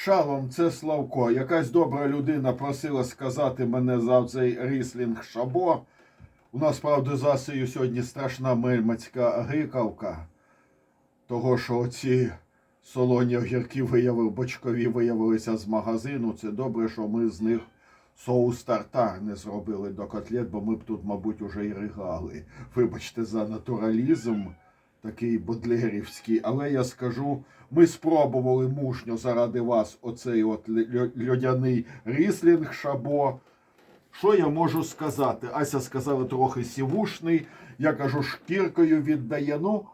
Шалом, це Славко. Якась добра людина просила сказати мене за цей ріслінг шабо. У нас, правда, з Асею сьогодні страшна мельмацька гикавка. Того, що оці солоні огірки виявили, бочкові виявилися з магазину. Це добре, що ми з них соус тартар не зробили до котлет, бо ми б тут, мабуть, уже і ригали. Вибачте за натуралізм такий бодлерівський, але я скажу, ми спробували мужньо заради вас оцей от льодяний ріслінг шабо. Що я можу сказати? Ася сказала трохи сівушний, я кажу, шкіркою віддає. Ну,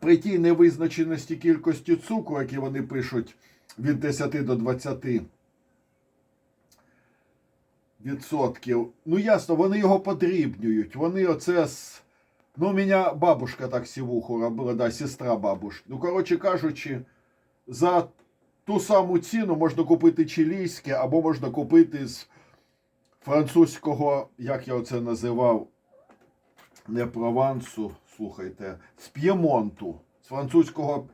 при тій невизначеності кількості цукру, які вони пишуть від 10 до 20 відсотків. Ну, ясно, вони його подрібнюють. Вони оце з. Ну, у мене бабушка так сівуху робила, да, сестра бабушки. Ну, коротше кажучи, за ту саму ціну можна купити чилійське, або можна купити з французького, як я оце називав, не Провансу, слухайте, з П'ємонту, з французького,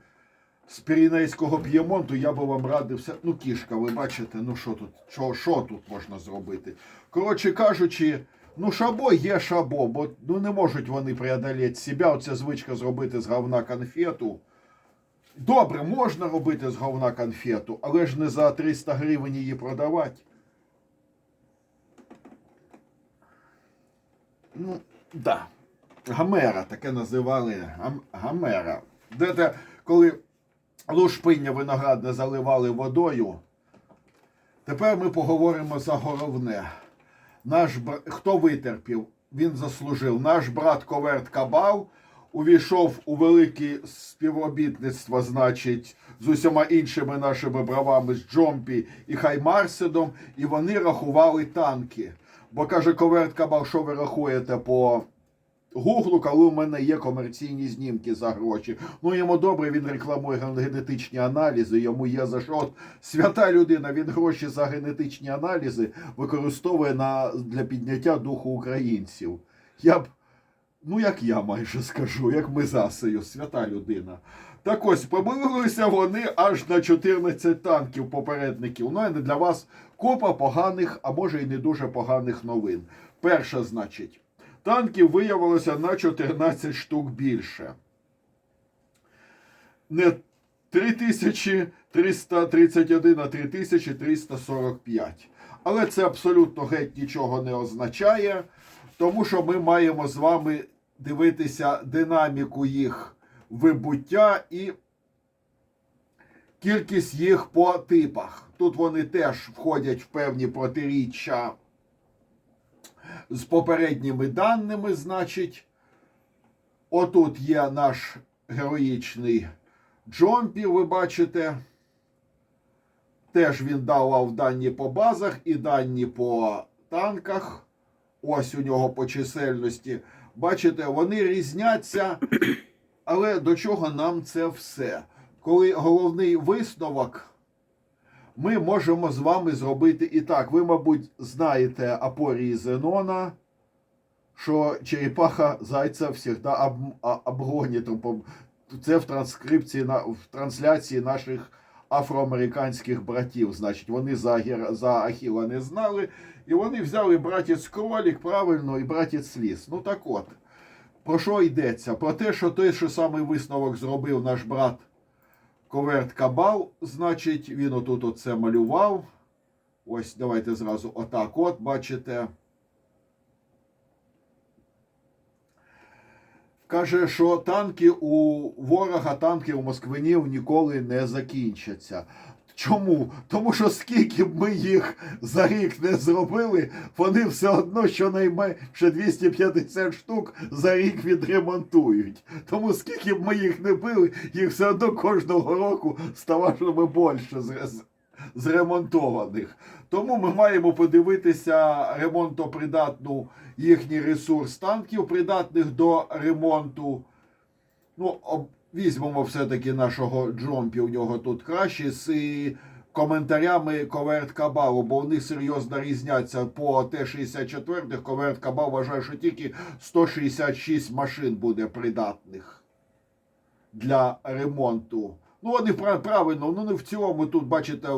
з пірінейського П'ємонту, я би вам радив все. Ну, кішка, ви бачите, ну що тут, що, що тут можна зробити? Коротше кажучи, ну шабо є шабо, бо ну, не можуть вони преодоліти себе. Оця звичка зробити з говна конфету. Добре, можна робити з говна конфету, але ж не за 300 гривень її продавати. Ну, да. Гамера, таке називали гам- гамера. Де те, коли лушпиння виноградне заливали водою. Тепер ми поговоримо за головне. Наш бр... Хто витерпів, він заслужив. Наш брат Коверт Кабал увійшов у велике співробітництво, значить, з усіма іншими нашими бравами, з Джомпі і Хаймарседом, і вони рахували танки. Бо каже Коверт Кабал, що ви рахуєте по Гуглу, коли у мене є комерційні знімки за гроші. Ну йому добре, він рекламує генетичні аналізи. Йому є за що. От свята людина, він гроші за генетичні аналізи використовує на, для підняття духу українців. Я б, ну як я майже скажу, як ми засею, свята людина. Так ось, помилилися вони аж на 14 танків попередників. Ну, і для вас купа поганих, а може і не дуже поганих новин. Перша, значить. Танків виявилося на 14 штук більше. Не 3331, а 3345. Але це абсолютно геть нічого не означає, тому що ми маємо з вами дивитися динаміку їх вибуття і кількість їх по типах. Тут вони теж входять в певні протиріччя з попередніми даними, значить, отут є наш героїчний Джомпі, ви бачите. Теж він давав дані по базах і дані по танках. Ось у нього по чисельності. Бачите, вони різняться. Але до чого нам це все? Коли головний висновок ми можемо з вами зробити і так. Ви, мабуть, знаєте апорії Зенона, що черепаха зайця завжди об, обгонить. Це в транскрипції, в трансляції наших афроамериканських братів. Значить, вони за, за Ахіла не знали, і вони взяли братець кролік, правильно, і братець ліс. Ну так от, про що йдеться? Про те, що той, що самий висновок зробив наш брат Коверт Кабал, значить, він отут оце малював. Ось, давайте зразу отак от, бачите. Каже, що танки у ворога, танки у москвинів ніколи не закінчаться. Чому? Тому що скільки б ми їх за рік не зробили, вони все одно щонайменше 250 штук за рік відремонтують. Тому скільки б ми їх не били, їх все одно кожного року ставатиме більше зремонтованих. Тому ми маємо подивитися ремонтопридатну їхній ресурс танків, придатних до ремонту. Ну, візьмемо все-таки нашого Джомпі, у нього тут краще, з коментарями Коверт Кабалу, бо вони серйозно різняться по Т-64. Коверт Кабал вважає, що тільки 166 машин буде придатних для ремонту. Ну, вони правильно, ну не в цьому тут, бачите,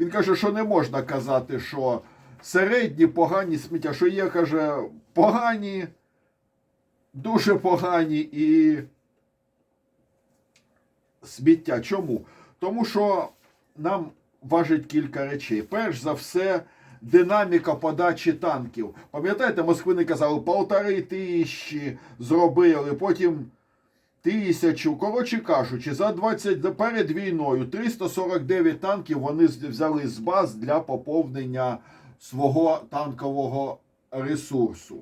він каже, що не можна казати, що середні погані сміття, що є, каже, погані, дуже погані і сміття. Чому? Тому що нам важить кілька речей. Перш за все, динаміка подачі танків. Пам'ятаєте, москвини казали, полтори тисячі зробили, потім тисячу. Коротше кажучи, за 20 перед війною 349 танків вони взяли з баз для поповнення свого танкового ресурсу.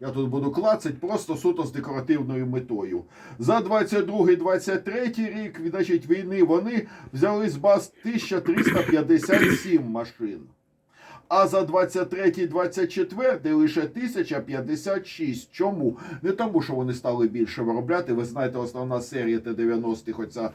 Я тут буду клацати просто суто з декоративною метою. За 22-23 рік, значить, війни вони взяли з баз 1357 машин. А за 23-24 лише 1056. Чому? Не тому, що вони стали більше виробляти. Ви знаєте, основна серія Т-90-х. Оця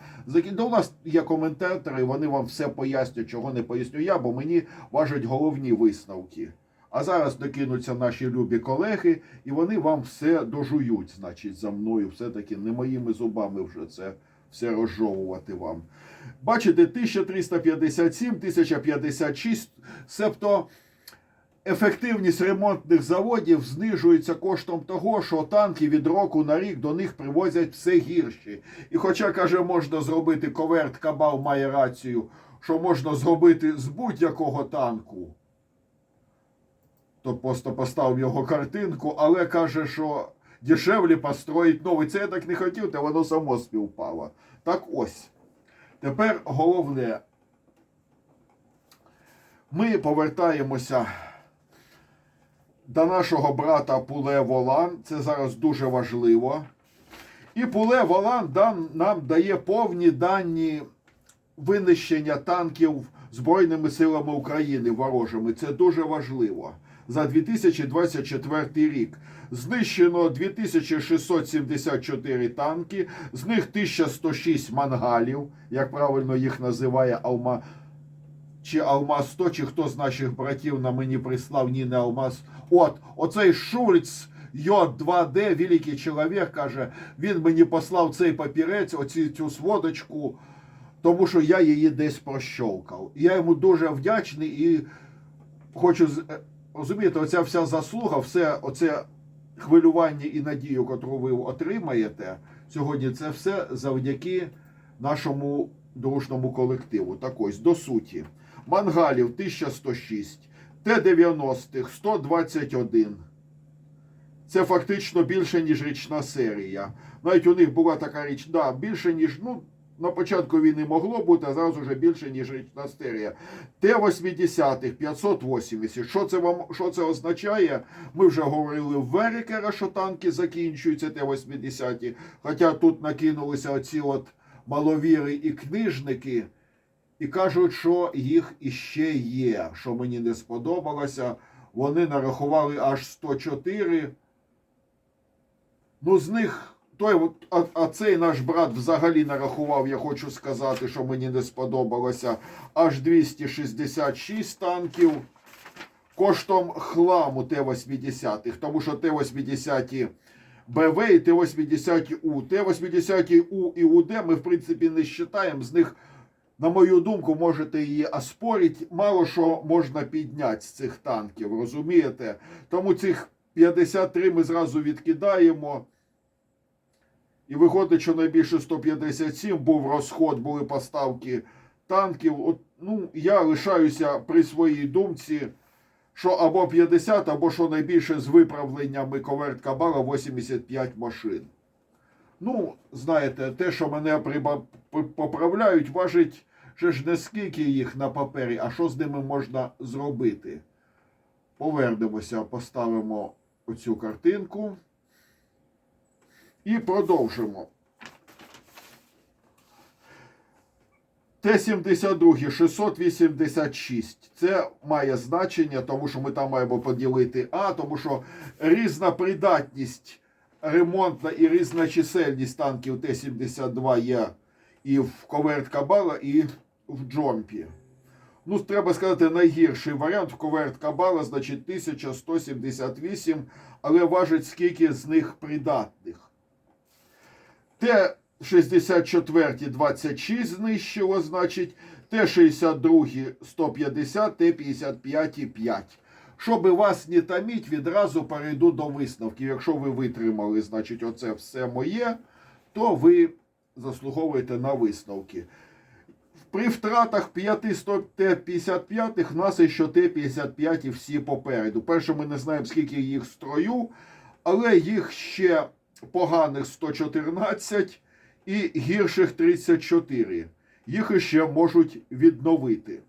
у нас є коментатори, вони вам все пояснюють, чого не поясню я, бо мені важать головні висновки. А зараз докинуться наші любі колеги, і вони вам все дожують, значить, за мною. Все-таки не моїми зубами вже це все розжовувати вам. Бачите, 1357, 1056, себто ефективність ремонтних заводів знижується коштом того, що танки від року на рік до них привозять все гірші. І хоча, каже, можна зробити коверт, Кабал має рацію, що можна зробити з будь-якого танку, то просто поставив його картинку, але каже, що дешевле построїть новий. Це я так не хотів, та воно само співпало. Так ось. Тепер головне. Ми повертаємося до нашого брата Пуле Волан. Це зараз дуже важливо. І Пуле Волан нам дає повні дані винищення танків Збройними силами України ворожими. Це дуже важливо. За 2024 рік знищено 2674 танки, з них 1106 мангалів, як правильно їх називає Алма чи Алмаз 100, чи хто з наших братів на мені прислав, ні, не Алмаз. От, оцей Шульц Йод 2D, великий чоловік, каже, він мені послав цей папірець, оці, цю сводочку, тому що я її десь прощовкав. Я йому дуже вдячний і хочу е, розумієте, оця вся заслуга, все оце хвилювання і надію, котру ви отримаєте сьогодні, це все завдяки нашому дружному колективу. Так ось, до суті. Мангалів 1106, Т-90 121. Це фактично більше, ніж річна серія. Навіть у них була така річ, да, більше, ніж, ну, на початку війни могло бути, а зараз вже більше, ніж річна серія. Т-80 580. Що це вам що це означає? Ми вже говорили в Верикера, що танки закінчуються Т-80. Хоча тут накинулися оці от маловіри і книжники, і кажуть, що їх іще є. Що мені не сподобалося. Вони нарахували аж 104. Ну, з них той, от, а, а цей наш брат взагалі нарахував, я хочу сказати, що мені не сподобалося, аж 266 танків коштом хламу Т-80, тому що Т-80 БВ і Т-80У. Т-80У і УД ми, в принципі, не вважаємо. З них, на мою думку, можете її оспорити. Мало що можна підняти з цих танків, розумієте? Тому цих 53 ми зразу відкидаємо. І виходить, що найбільше 157 був розход, були поставки танків. От, ну, я лишаюся при своїй думці, що або 50, або що найбільше з виправленнями коверт Кабала 85 машин. Ну, знаєте, те, що мене поправляють, важить же ж не скільки їх на папері, а що з ними можна зробити. Повернемося, поставимо оцю картинку. І продовжимо. Т-72 686. Це має значення, тому що ми там маємо поділити А, тому що різна придатність ремонтна і різна чисельність танків Т-72 є і в Коверт Кабала, і в Джомпі. Ну, треба сказати, найгірший варіант в Коверт Кабала, значить 1178, але важить скільки з них придатних. 64 26 знищило, значить, Т-62 150, Т-55 5. Щоб вас не таміть, відразу перейду до висновків. Якщо ви витримали, значить, оце все моє, то ви заслуговуєте на висновки. При втратах 5 Т-55 в нас ще Т-55 і всі попереду. Перше, ми не знаємо, скільки їх строю, але їх ще поганих 114 і гірших 34. Їх іще можуть відновити.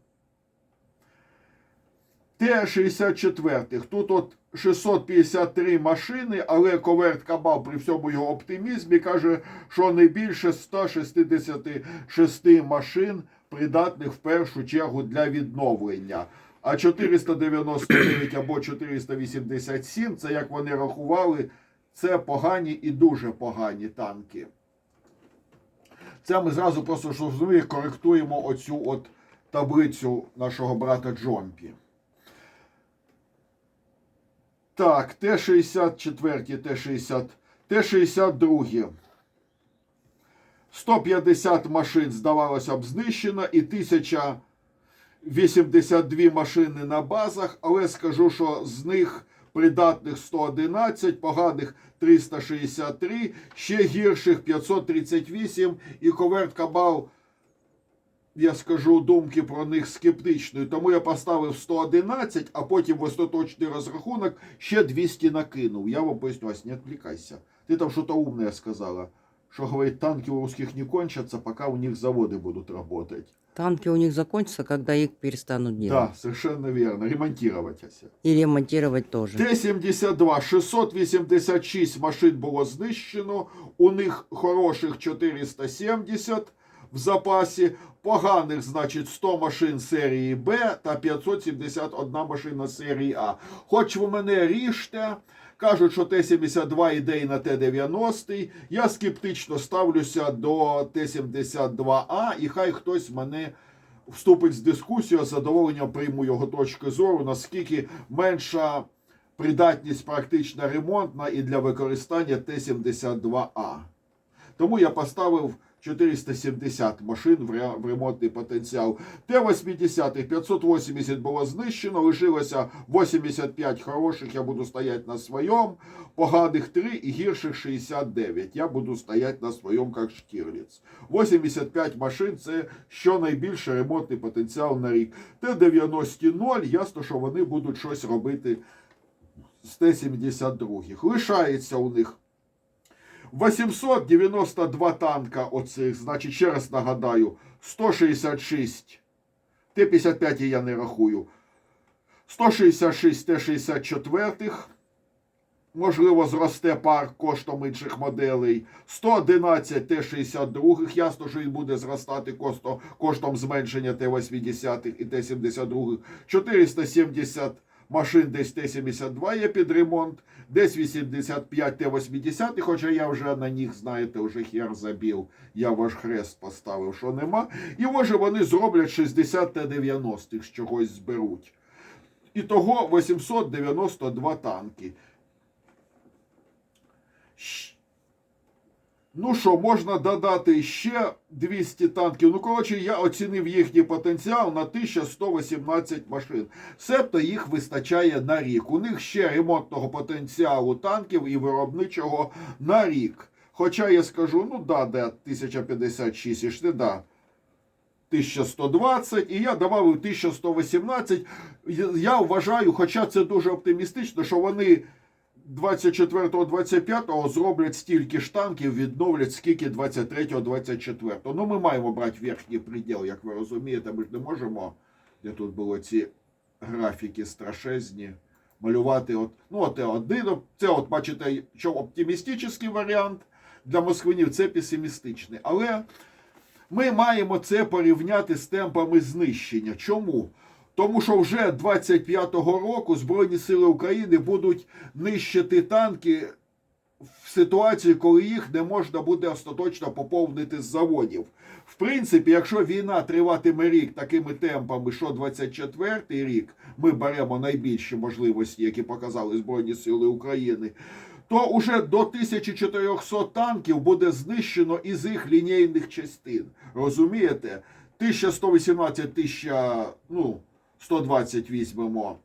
Т-64. Тут от 653 машини, але Коверт Кабал при всьому його оптимізмі каже, що не більше 166 машин придатних в першу чергу для відновлення. А 499 або 487, це як вони рахували, це погані і дуже погані танки. Це ми зразу просто що коректуємо оцю от таблицю нашого брата Джомпі. Так, Т-64, Т-60, Т-62. 150 машин, здавалося б, знищено і 1082 машини на базах, але скажу, що з них придатних 111, поганих 363, ще гірших 538 і Коверт Кабал я скажу думки про них скептичною, тому я поставив 111, а потім в остаточний розрахунок ще 200 накинув. Я вам поясню, Ась, не відкликайся. Ти там щось умне сказала. Что, говорит, танки у русских не кончатся, пока у них заводы будут работать. Танки у них закончатся, когда их перестанут делать. Да, совершенно верно. Ремонтировать. Ася. И ремонтировать тоже. Т-72, 686 машин було знищено, у них хороших 470 в запасі, поганих, значить, 100 машин серії Б та 571 машина серії А. Хоч ви мене ріжте, кажуть, що Т-72 іде і на Т-90, я скептично ставлюся до Т-72А, і хай хтось мене вступить в дискусію, з задоволенням прийму його точки зору, наскільки менша придатність практично ремонтна і для використання Т-72А. Тому я поставив 470 машин в ремонтний потенціал. Т-80 580 було знищено, лишилося 85 хороших, я буду стояти на своєму, поганих 3 і гірших 69. Я буду стояти на своєму, як Штірліц. 85 машин це щонайбільше ремонтний потенціал на рік. Т-90 0, ясно, що вони будуть щось робити з Т-72. Лишається у них 892 танка оцих, значить, ще раз нагадаю, 166 Т-55 я не рахую. 166 Т-64. Можливо, зросте парк коштом інших моделей. 111 Т-62. Ясно, що він буде зростати коштом зменшення Т-80 і Т-72. 470 машин десь Т-72 є під ремонт, десь 85 Т-80, хоча я вже на них, знаєте, вже хер забів, Я ваш хрест поставив, що нема. І може вони зроблять 60 Т-90 з чогось зберуть. І того 892 танки. Ну що, можна додати ще 200 танків. Ну, коротше, я оцінив їхній потенціал на 1118 машин. Себто їх вистачає на рік. У них ще ремонтного потенціалу танків і виробничого на рік. Хоча я скажу, ну да, де 1056 і ж не да. 1120, і я додав 1118. Я вважаю, хоча це дуже оптимістично, що вони 24-25 зроблять стільки ж танків, відновлять скільки 23-24. Ну, ми маємо брати верхній приділ, як ви розумієте, ми ж не можемо, де тут були ці графіки страшезні, малювати. От, ну, от це один, це, от, бачите, що оптимістичний варіант для москвинів, це песимістичний. Але ми маємо це порівняти з темпами знищення. Чому? Тому що вже 25-го року Збройні Сили України будуть нищити танки в ситуації, коли їх не можна буде остаточно поповнити з заводів. В принципі, якщо війна триватиме рік такими темпами, що 24-й рік ми беремо найбільші можливості, які показали Збройні Сили України, то уже до 1400 танків буде знищено із їх лінійних частин. Розумієте? 1118 1000, ну, 120 візьмемо,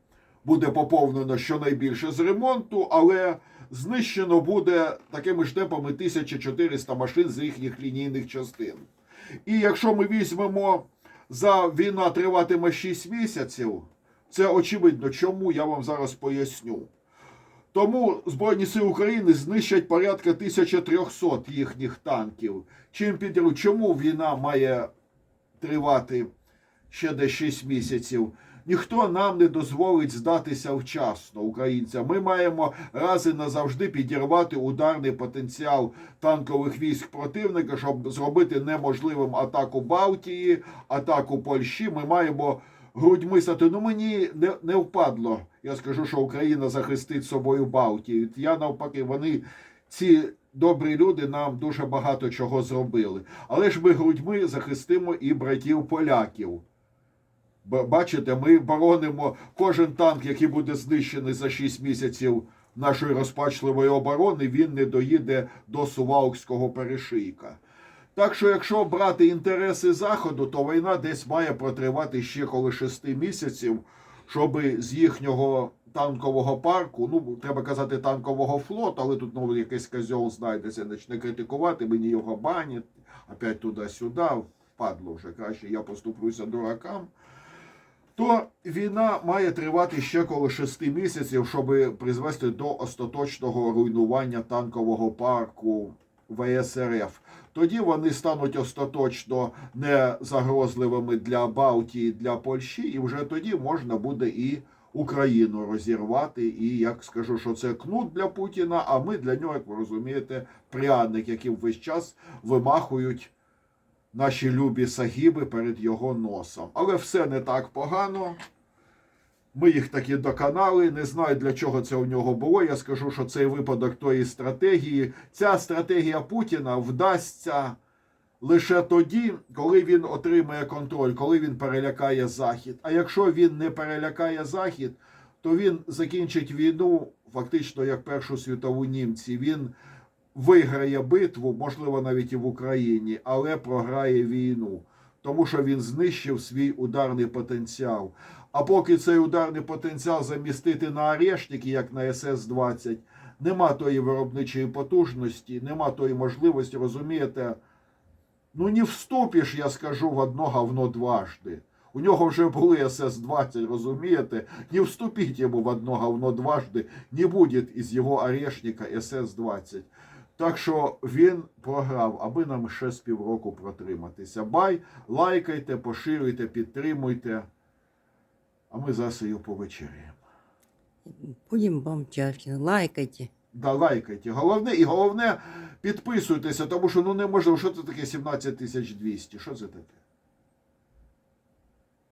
буде поповнено щонайбільше з ремонту, але знищено буде такими ж темпами 1400 машин з їхніх лінійних частин. І якщо ми візьмемо за війна триватиме 6 місяців, це очевидно, чому я вам зараз поясню. Тому Збройні Сили України знищать порядка 1300 їхніх танків. Чим підру, чому війна має тривати ще десь 6 місяців? Ніхто нам не дозволить здатися вчасно, українцям. Ми маємо раз і назавжди підірвати ударний потенціал танкових військ противника, щоб зробити неможливим атаку Балтії, атаку Польщі. Ми маємо грудьми стати. Ну мені не, не впадло. Я скажу, що Україна захистить собою Балтію. Я навпаки, вони ці добрі люди нам дуже багато чого зробили. Але ж ми грудьми захистимо і братів поляків. Бачите, ми боронимо кожен танк, який буде знищений за 6 місяців нашої розпачливої оборони, він не доїде до Сувалкського перешийка. Так що, якщо брати інтереси Заходу, то війна десь має протривати ще коло 6 місяців, щоб з їхнього танкового парку, ну треба казати танкового флоту, але тут ну, якийсь козьол знайдеться, почне критикувати, мені його банять, опять туди-сюди, впадло вже краще, я поступлюся дуракам то війна має тривати ще коло шести місяців, щоб призвести до остаточного руйнування танкового парку ВСРФ. Тоді вони стануть остаточно незагрозливими для Балтії, для Польщі, і вже тоді можна буде і Україну розірвати. І як скажу, що це кнут для Путіна, а ми для нього, як ви розумієте, пряник, яким весь час вимахують наші любі сагіби перед його носом. Але все не так погано. Ми їх таки доконали. Не знаю, для чого це у нього було. Я скажу, що цей випадок тої стратегії. Ця стратегія Путіна вдасться лише тоді, коли він отримає контроль, коли він перелякає Захід. А якщо він не перелякає Захід, то він закінчить війну фактично як Першу світову німці. Він виграє битву, можливо, навіть і в Україні, але програє війну, тому що він знищив свій ударний потенціал. А поки цей ударний потенціал замістити на арештики, як на СС-20, нема тої виробничої потужності, нема тої можливості, розумієте? Ну, не вступиш, я скажу, в одно говно дважди. У нього вже були СС-20, розумієте? Не вступіть йому в одно говно дважди, не буде із його орешника СС-20. Так що він програв, аби нам ще з півроку протриматися. Бай, лайкайте, поширюйте, підтримуйте. А ми зараз її повечеряємо. Будем вам чашки. Лайкайте. Да, лайкайте. Головне, і головне, підписуйтеся, тому що ну неможливо, що це таке 17 200? Що це таке?